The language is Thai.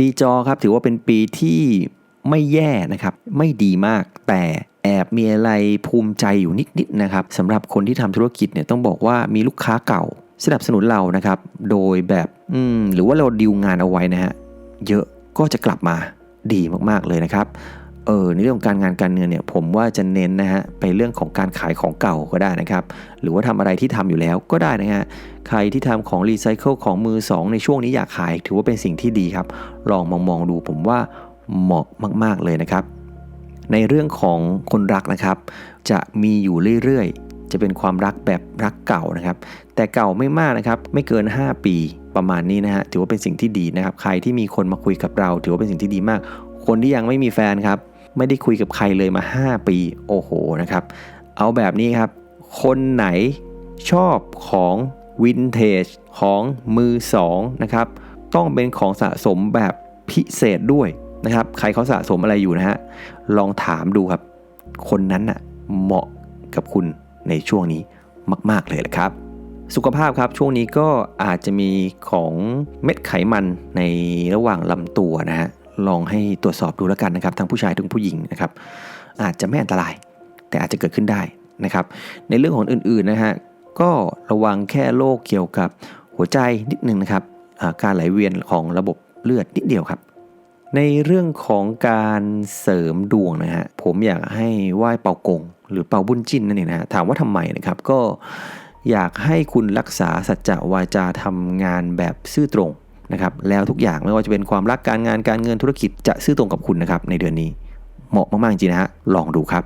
ปีจอครับถือว่าเป็นปีที่ไม่แย่นะครับ ไม่ดีมากแต่แอบมีอะไรภูมิใจอยู่นิดๆนะครับสำหรับคนที่ทำธุรกิจเนี่ยต้องบอกว่ามีลูกค้าเก่า สนับสนุนเรานะครับ โดยแบบอืมหรือว่าเราดีลงานเอาไว้นะฮะเยอะก็จะกลับมาดีมากๆเลยนะครับ เออในเรื่องของการงานการเงินเนี่ยผมว่าจะเน้นนะฮะไปเรื่องของการขายของเก่าก็ได้นะครับ หรือว่าทำอะไรที่ทำอยู่แล้วก็ได้นะฮะใครที่ทำของรีไซเคิลของมือสองในช่วงนี้อยากขาย ถือว่าเป็นสิ่งที่ดีครับ ลองมองมองดูผมว่าเหมาะมาก ๆเลยนะครับ ในเรื่องของคนรักนะครับ จะมีอยู่เรื่อยๆ จะเป็นความรักแบบรักเก่านะครับ แต่เก่าไม่มากนะครับไม่เกิน 5 ปีประมาณนี้นะฮะถือว่าเป็นสิ่งที่ดีนะครับ ใครที่มีคนมาคุยกับเรา ถือว่าเป็นสิ่งที่ดีมาก คนที่ยังไม่มีแฟนครับ ไม่ได้คุยกับใครเลยมา 5 ปี โอ้โหนะครับ เอาแบบนี้ครับ คนไหนชอบของวินเทจของมือสองนะครับ ต้องเป็นของสะสมแบบพิเศษด้วยนะครับ ใครเขาสะสมอะไรอยู่นะฮะ ลองถามดูครับ คนนั้นน่ะเหมาะกับคุณในช่วงนี้มาก ๆ เลยละครับ สุขภาพครับช่วงนี้ก็อาจจะมีของเม็ดไขมันในระหว่างลำตัวนะฮะ ลองให้ตรวจสอบดูแล้วกันนะครับทั้งผู้ชายทั้งผู้หญิงนะครับอาจจะไม่อันตราย แต่อาจจะเกิดขึ้นได้นะครับ ในเรื่องของอื่นๆนะฮะก็ระวังแค่โรคเกี่ยวกับหัวใจนิดนึงนะครับการไหลเวียนของระบบเลือดนิดเดียวครับ ในเรื่องของการเสริมดวงนะฮะผมอยากให้ไหว้เป่ากง หรือเป่าบุญจิ้นนั่นเองนะฮะถามว่าทำไมนะครับก็อยากให้คุณรักษาสัจจะวาจาทำงานแบบซื่อตรง นะครับแล้วทุกอย่างไม่ว่าจะเป็นความรักการงานการเงินธุรกิจจะซื่อตรงกับคุณนะครับในเดือนนี้เหมาะมากๆจริงนะฮะลองดูครับ